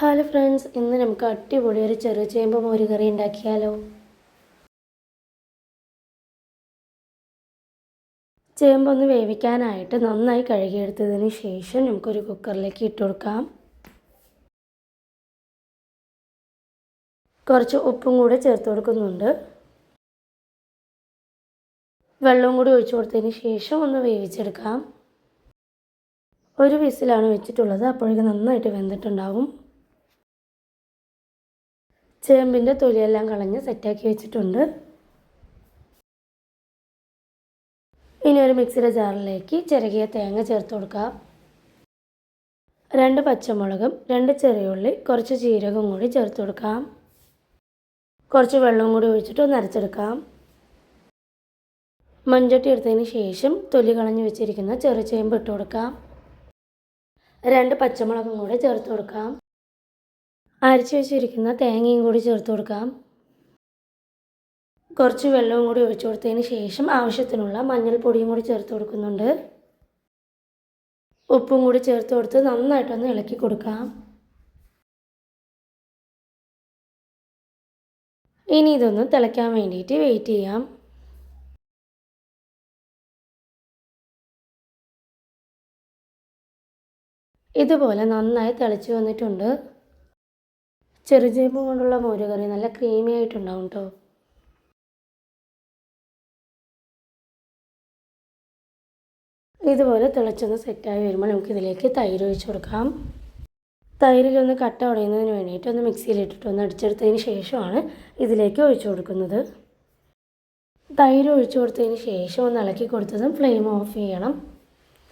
Hello friends ഇന്ന് നമുക്ക് അടിപൊളി ഒരു ചെറു ചേമ്പ് മോര് കറി ഉണ്ടാക്കിയാലോ? ചേമ്പൊന്ന് വേവിക്കാനായിട്ട് നന്നായി കഴുകിയെടുത്തതിന് ശേഷം നമുക്കൊരു കുക്കറിലേക്ക് ഇട്ട് കൊടുക്കാം. കുറച്ച് ഉപ്പും കൂടെ ചേർത്ത് കൊടുക്കുന്നുണ്ട്. വെള്ളവും കൂടി ഒഴിച്ചു കൊടുത്തതിന് ശേഷം ഒന്ന് വേവിച്ചെടുക്കാം. ഒരു വിസിലാണ് വെച്ചിട്ടുള്ളത് അപ്പോഴേക്കും നന്നായിട്ട് വെന്തിട്ടുണ്ടാവും. ചേമ്പിന്റെ തൊലിയെല്ലാം കളഞ്ഞ് സെറ്റാക്കി വെച്ചിട്ടുണ്ട്. ഇനി ഒരു മിക്സിയുടെ ജാറിലേക്ക് ചിരകിയ തേങ്ങ ചേർത്ത് കൊടുക്കാം. രണ്ട് പച്ചമുളകും രണ്ട് ചെറിയുള്ളി കുറച്ച് ജീരകം കൂടി ചേർത്ത് കൊടുക്കാം. കുറച്ച് വെള്ളവും കൂടി ഒഴിച്ചിട്ട് ഒന്ന് അരച്ചെടുക്കാം. മൺചട്ടി എടുത്തതിന് ശേഷം തൊലി കളഞ്ഞ് വെച്ചിരിക്കുന്ന ചെറുചേമ്പ് ഇട്ട് കൊടുക്കാം. രണ്ട് പച്ചമുളകും കൂടി ചേർത്ത് കൊടുക്കാം. അരച്ച് വെച്ചിരിക്കുന്ന തേങ്ങയും കൂടി ചേർത്ത് കൊടുക്കാം. കുറച്ച് വെള്ളവും കൂടി ഒഴിച്ചു കൊടുത്തതിന് ശേഷം ആവശ്യത്തിനുള്ള മഞ്ഞൾപ്പൊടിയും കൂടി ചേർത്ത് കൊടുക്കുന്നുണ്ട്. ഉപ്പും കൂടി ചേർത്ത് കൊടുത്ത് നന്നായിട്ടൊന്ന് ഇളക്കി കൊടുക്കാം. ഇനി ഇതൊന്ന് തിളയ്ക്കാൻ വേണ്ടിയിട്ട് വെയിറ്റ് ചെയ്യാം. ഇതുപോലെ നന്നായി തിളച്ച് വന്നിട്ടുണ്ട്. ചെറുചേമ്പ് കൊണ്ടുള്ള മോരുകറി നല്ല ക്രീമി ആയിട്ടുണ്ടാവും കേട്ടോ ഇതുപോലെ തിളച്ചൊന്ന് സെറ്റായി വരുമ്പോൾ നമുക്ക് ഇതിലേക്ക് തൈര് ഒഴിച്ച് കൊടുക്കാം. തൈരിലൊന്ന് കട്ട ഉടയുന്നതിന് വേണ്ടിയിട്ട് ഒന്ന് മിക്സിയിലിട്ടിട്ട് ഒന്ന് അടിച്ചെടുത്തതിന് ശേഷമാണ് ഇതിലേക്ക് ഒഴിച്ചു കൊടുക്കുന്നത്. തൈര് ഒഴിച്ചു കൊടുത്തതിന് ശേഷം ഒന്ന് ഇളക്കി കൊടുത്തതും ഫ്ലെയിം ഓഫ് ചെയ്യണം.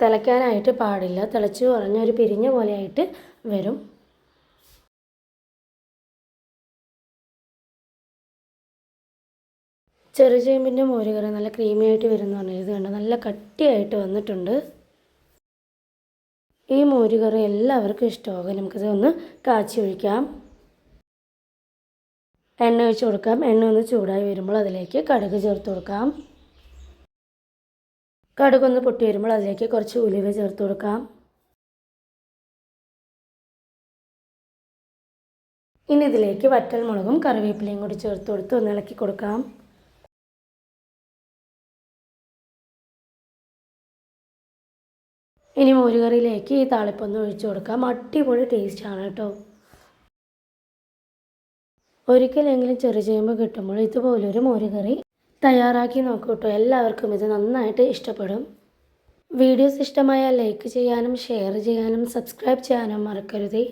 തിളയ്ക്കാനായിട്ട് പാടില്ല. തിളച്ച് കുറഞ്ഞൊരു പിരിഞ്ഞ പോലെയായിട്ട് വരും. ചെറുചേമ്പിന്റെ മോരുകറി നല്ല ക്രീമി ആയിട്ട് വരുന്ന പറഞ്ഞാൽ ഇത് കണ്ടോ? നല്ല കട്ടിയായിട്ട് വന്നിട്ടുണ്ട്. ഈ മോരുകറി എല്ലാവർക്കും ഇഷ്ടമാകും നമുക്കിത് ഒന്ന് കാച്ചി ഒഴിക്കാം. എണ്ണ ഒഴിച്ച് കൊടുക്കാം. എണ്ണ ഒന്ന് ചൂടായി വരുമ്പോൾ അതിലേക്ക് കടുക് ചേർത്ത് കൊടുക്കാം. കടുകൊന്ന് പൊട്ടി വരുമ്പോൾ അതിലേക്ക് കുറച്ച് ഉലുവ ചേർത്ത് കൊടുക്കാം. ഇനി ഇതിലേക്ക് വറ്റൽമുളകും കറിവേപ്പിലയും കൂടി ചേർത്ത് കൊടുത്ത് ഒന്ന് ഇളക്കി കൊടുക്കാം. ഇനി മോരുകറിയിലേക്ക് ഈ താളിപ്പൊന്ന് ഒഴിച്ചു കൊടുക്കാം. അടിപൊളി ടേസ്റ്റാണ് കേട്ടോ. ഒരിക്കലെങ്കിലും ചെറു ചെയ്യുമ്പോൾ കിട്ടുമ്പോൾ ഇതുപോലൊരു മോരുകറി തയ്യാറാക്കി നോക്കൂ കേട്ടോ. എല്ലാവർക്കും ഇത് നന്നായിട്ട് ഇഷ്ടപ്പെടും. വീഡിയോസ് ഇഷ്ടമായാൽ ലൈക്ക് ചെയ്യാനും ഷെയർ ചെയ്യാനും സബ്സ്ക്രൈബ് ചെയ്യാനും മറക്കരുതേ.